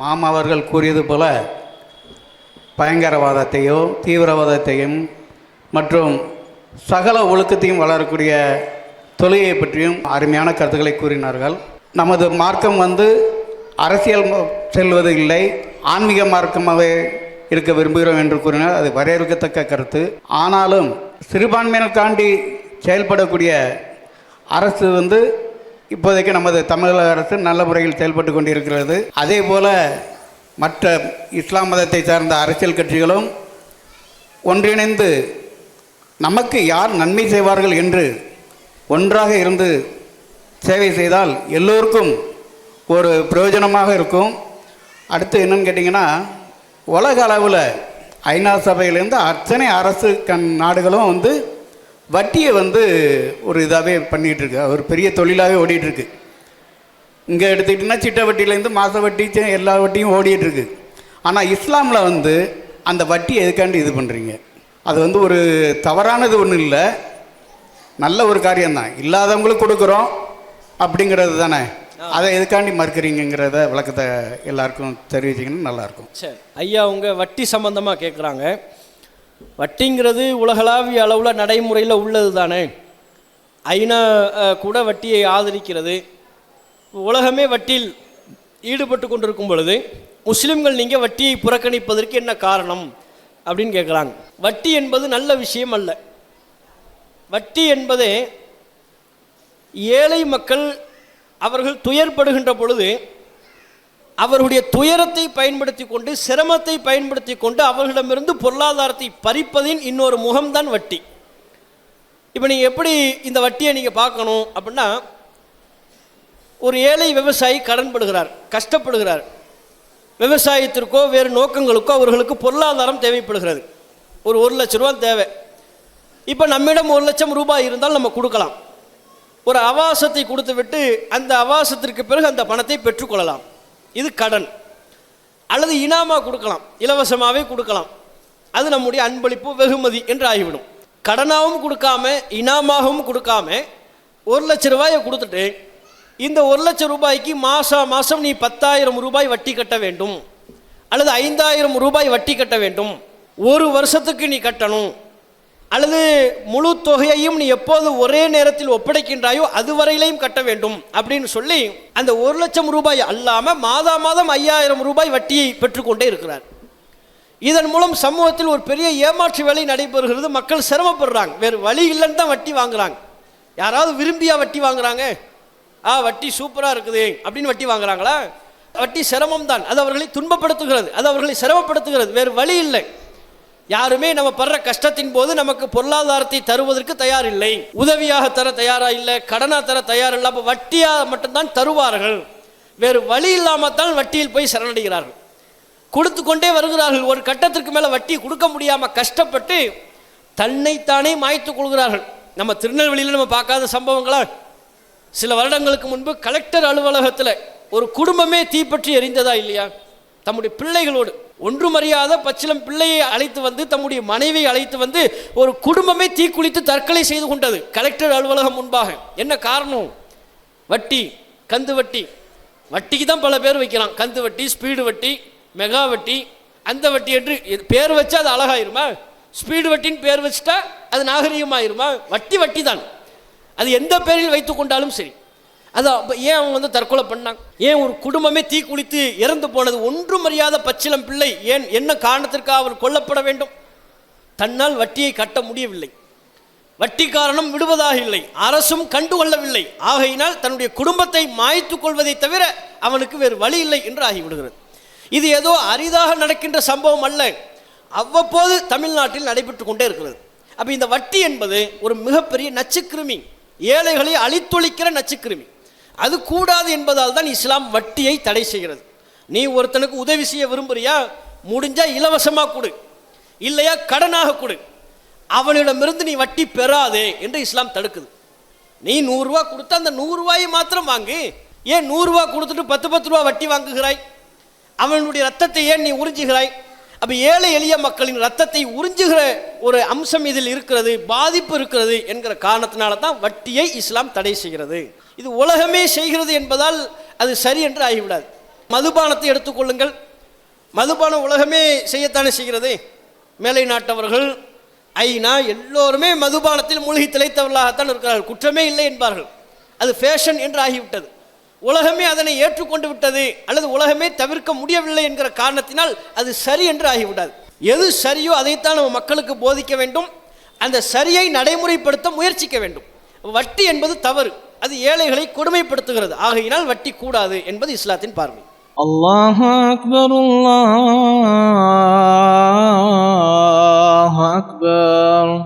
மாமா அவர்கள் கூறியது போல பயங்கரவாதத்தையோ தீவிரவாதத்தையும் மற்றும் சகல ஒழுக்கத்தையும் வளரக்கூடிய தொழிலை பற்றியும் அருமையான கருத்துக்களை கூறினார்கள். நமது மார்க்கம் வந்து அரசியல் செல்வது இல்லை. ஆன்மீக மார்க்கமாகவே இருக்க விரும்புகிறோம் என்று கூறினார் அது வரையறுக்கத்தக்க கருத்து. ஆனாலும் சிறுபான்மையினருக்காண்டி செயல்படக்கூடிய அரசு வந்து இப்போதைக்கு நமது தமிழக அரசு நல்ல முறையில் செயல்பட்டு கொண்டிருக்கிறது. அதே போல மற்ற இஸ்லாம் மதத்தை சார்ந்த அரசியல் கட்சிகளும் ஒன்றிணைந்து நமக்கு யார் நன்மை செய்வார்கள் என்று ஒன்றாக இருந்து சேவை செய்தால் எல்லோருக்கும் ஒரு பிரயோஜனமாக இருக்கும். அடுத்து என்னன்னு கேட்டிங்கன்னா உலக அளவில் ஐநா சபையிலேருந்து அத்தனை அரசு கண் நாடுகளும் வந்து வட்டியை வந்து ஒரு இதாகவே பண்ணிகிட்டு இருக்கு ஒரு பெரிய தொழிலாகவே ஓடிட்டு இருக்கு இங்கே எடுத்துக்கிட்டிங்கன்னா சிட்ட வட்டியிலேருந்து மாத வட்டி எல்லா வட்டியும் ஓடிட்டு இருக்கு ஆனால் இஸ்லாமில் வந்து அந்த வட்டி எதுக்காண்டி இது பண்ணுறீங்க அது வந்து ஒரு தவறானது ஒன்றும் இல்லை. நல்ல ஒரு காரியம்தான். இல்லாதவங்களுக்கு கொடுக்குறோம் அப்படிங்கிறது தானே? அதை எதுக்காண்டி மறுக்கிறீங்கிறத விளக்கத்தை எல்லாருக்கும் தெரிவிச்சிங்கன்னா நல்லாயிருக்கும். சரி. ஐயா உங்க வட்டி சம்பந்தமாக கேட்குறாங்க வட்டிங்கிறது உலகளாவிய அளவில் நடைமுறையில் உள்ளது தானே ஐநா கூட வட்டியை ஆதரிக்கிறது. உலகமே வட்டியில் ஈடுபட்டு கொண்டிருக்கும் பொழுது முஸ்லிம்கள் நீங்கள் வட்டியை புறக்கணிப்பதற்கு என்ன காரணம்? அப்படின்னு கேட்குறாங்க வட்டி என்பது நல்ல விஷயம் அல்ல. வட்டி என்பதே ஏழை மக்கள் அவர்கள் துயர்படுகின்ற பொழுது அவருடைய துயரத்தை பயன்படுத்தி கொண்டு சிரமத்தை பயன்படுத்தி கொண்டு அவர்களிடமிருந்து பொருளாதாரத்தை பறிப்பதின் இன்னொரு முகம்தான் வட்டி. இப்போ நீங்கள் எப்படி இந்த வட்டியை நீங்கள் பார்க்கணும் அப்படின்னா ஒரு ஏழை விவசாயி கடன்படுகிறார் கஷ்டப்படுகிறார். விவசாயத்திற்கோ வேறு நோக்கங்களுக்கோ அவர்களுக்கு பொருளாதாரம் தேவைப்படுகிறது. ஒரு ஒரு லட்ச ரூபா தேவை. இப்போ நம்மிடம் ஒரு லட்சம் ரூபாய் இருந்தால் நம்ம கொடுக்கலாம். ஒரு அவாசத்தை கொடுத்து விட்டு அந்த அவாசத்திற்கு பிறகு அந்த பணத்தை பெற்றுக்கொள்ளலாம். இது கடன். அல்லது இனாமா கொடுக்கலாம் இலவசமாகவே கொடுக்கலாம். அது நம்முடைய அன்பளிப்பு வெகுமதி என்று ஆகிவிடும். கடனாகவும் கொடுக்காம இனாமாகவும் கொடுக்காம ஒரு லட்ச ரூபாயை கொடுத்துட்டு இந்த ஒரு லட்சம் ரூபாய்க்கு மாதம் மாதம் நீ பத்தாயிரம் ரூபாய் வட்டி கட்ட வேண்டும். அல்லது ஐந்தாயிரம் ரூபாய் வட்டி கட்ட வேண்டும். ஒரு வருஷத்துக்கு நீ கட்டணும். அல்லது முழு தொகையையும் நீ எப்போது ஒரே நேரத்தில் ஒப்படைக்கின்றாயோ அதுவரையிலையும் கட்ட வேண்டும் அப்படின்னு சொல்லி அந்த ஒரு லட்சம் ரூபாய் அல்லாமல் மாதா மாதம் ஐயாயிரம் ரூபாய் வட்டியை பெற்றுக்கொண்டே இருக்கிறார். இதன் மூலம் சமூகத்தில் ஒரு பெரிய ஏமாற்று வேலை நடைபெறுகிறது. மக்கள் சிரமப்படுறாங்க. வேறு வழி இல்லைன்னு தான் வட்டி வாங்குறாங்க. யாராவது விரும்பியா வட்டி வாங்குறாங்க? ஆ வட்டி சூப்பராக இருக்குது அப்படின்னு வட்டி வாங்குறாங்களா? வட்டி சிரமம் தான் அது அவர்களை துன்பப்படுத்துகிறது. அது அவர்களை சிரமப்படுத்துகிறது. வேறு வழி இல்லை. யாருமே நம்ம படுற கஷ்டத்தின் போது நமக்கு பொருளாதாரத்தை தருவதற்கு தயார் இல்லை உதவியாக தர தயாரா இல்லை கடனா தர தயார் இல்லை அப்போ வட்டியாக மட்டும்தான் தருவார்கள். வேறு வழி இல்லாமல் தான் வட்டியில் போய் சரணடைகிறார்கள். கொடுத்து கொண்டே வருகிறார்கள். ஒரு கட்டத்திற்கு மேலே வட்டி கொடுக்க முடியாமல் கஷ்டப்பட்டு தன்னைத்தானே மாய்த்து கொள்கிறார்கள். நம்ம திருநெல்வேலியில் நம்ம பார்க்காத சம்பவங்களா? சில வருடங்களுக்கு முன்பு கலெக்டர் அலுவலகத்தில் ஒரு குடும்பமே தீப்பற்றி எரிந்ததா இல்லையா? தம்முடைய பிள்ளைகளோடு. ஒன்றும் அறியாத பச்சிலம் பிள்ளையை அழைத்து வந்து தம்முடைய மனைவியை அழைத்து வந்து ஒரு குடும்பமே தீக்குளித்து தற்கொலை செய்து கொண்டது. கலெக்டர் அலுவலகம் முன்பாக. என்ன காரணம்? வட்டி கந்து வட்டி. வட்டிக்கு தான் பல பேர் வைக்கிறான். கந்து வட்டி ஸ்பீடு வட்டி மெகா வட்டி அந்த வட்டி என்று பேர் வச்சா அது அழகாயிருமா? ஸ்பீடு வட்டின்னு பேர் வச்சுட்டா அது நாகரீகமாயிருமா? வட்டி வட்டி தான் அது எந்த பேரில் வைத்து கொண்டாலும் சரி. அது அப்போ ஏன் அவங்க வந்து தற்கொலை பண்ணாங்க? ஏன் ஒரு குடும்பமே தீக்குளித்து இறந்து போனது ஒன்றும் அறியாத பச்சிலம் பிள்ளை? ஏன் என்ன காரணத்திற்காக அவர் கொல்லப்பட வேண்டும்? தன்னால் வட்டியை கட்ட முடியவில்லை. வட்டி காரணம் விடுவதாக இல்லை. அரசும் கண்டுகொள்ளவில்லை. ஆகையினால் தன்னுடைய குடும்பத்தை மாய்த்து கொள்வதை தவிர அவனுக்கு வேறு வழி இல்லை என்று ஆகிவிடுகிறது. இது ஏதோ அரிதாக நடக்கின்ற சம்பவம் அல்ல. அவ்வப்போது தமிழ்நாட்டில் நடைபெற்று கொண்டே இருக்கிறது. அப்போ இந்த வட்டி என்பது ஒரு மிகப்பெரிய நச்சுக்கிருமி. ஏழைகளை அழித்தொழிக்கிற நச்சுக்கிருமி. அது கூடாது என்பதால் தான் இஸ்லாம் வட்டியை தடை செய்கிறது. நீ ஒருத்தனுக்கு உதவி செய்ய விரும்புறியா? முடிஞ்சால் இலவசமாக கொடு. இல்லையா கடனாக கொடு. அவனிடமிருந்து நீ வட்டி பெறாதே என்று இஸ்லாம் தடுக்குது. நீ நூறுரூவா கொடுத்தா அந்த நூறுரூவாயை மாத்திரம் வாங்கு. ஏன் நூறுரூவா கொடுத்துட்டு பத்து பத்து ரூபா வட்டி வாங்குகிறாய்? அவனுடைய ரத்தத்தை ஏன் நீ உறிஞ்சுகிறாய்? அப்போ ஏழை எளிய மக்களின் ரத்தத்தை உறிஞ்சுகிற ஒரு அம்சம் இதில் இருக்கிறது பாதிப்பு இருக்கிறது என்கிற காரணத்தினால தான் வட்டியை இஸ்லாம் தடை செய்கிறது. இது உலகமே செய்கிறது என்பதால் அது சரி என்று ஆகிவிடாது. மதுபானத்தை எடுத்துக்கொள்ளுங்கள் மதுபானம் உலகமே செய்யத்தானே செய்கிறது? மேலை நாட்டவர்கள் ஐநா எல்லோருமே மதுபானத்தில் மூழ்கி திளைத்தவர்களாகத்தான் இருக்கிறார்கள். குற்றமே இல்லை என்பார்கள். அது ஃபேஷன் என்று ஆகிவிட்டது. உலகமே அதனை ஏற்றுக்கொண்டு விட்டது அல்லது உலகமே தவிர்க்க முடியவில்லை என்கிற காரணத்தினால் அது சரி என்று ஆகிவிடாது. எது சரியோ அதைத்தான் நம்ம மக்களுக்கு போதிக்க வேண்டும். அந்த சரியை நடைமுறைப்படுத்த முயற்சிக்க வேண்டும். வட்டி என்பது தவறு. அது ஏழைகளை கொடுமைப்படுத்துகிறது. ஆகையினால் வட்டி கூடாது என்பது இஸ்லாத்தின் பார்வை. அல்லாஹ் அக்பர் அல்லாஹ் அக்பர்.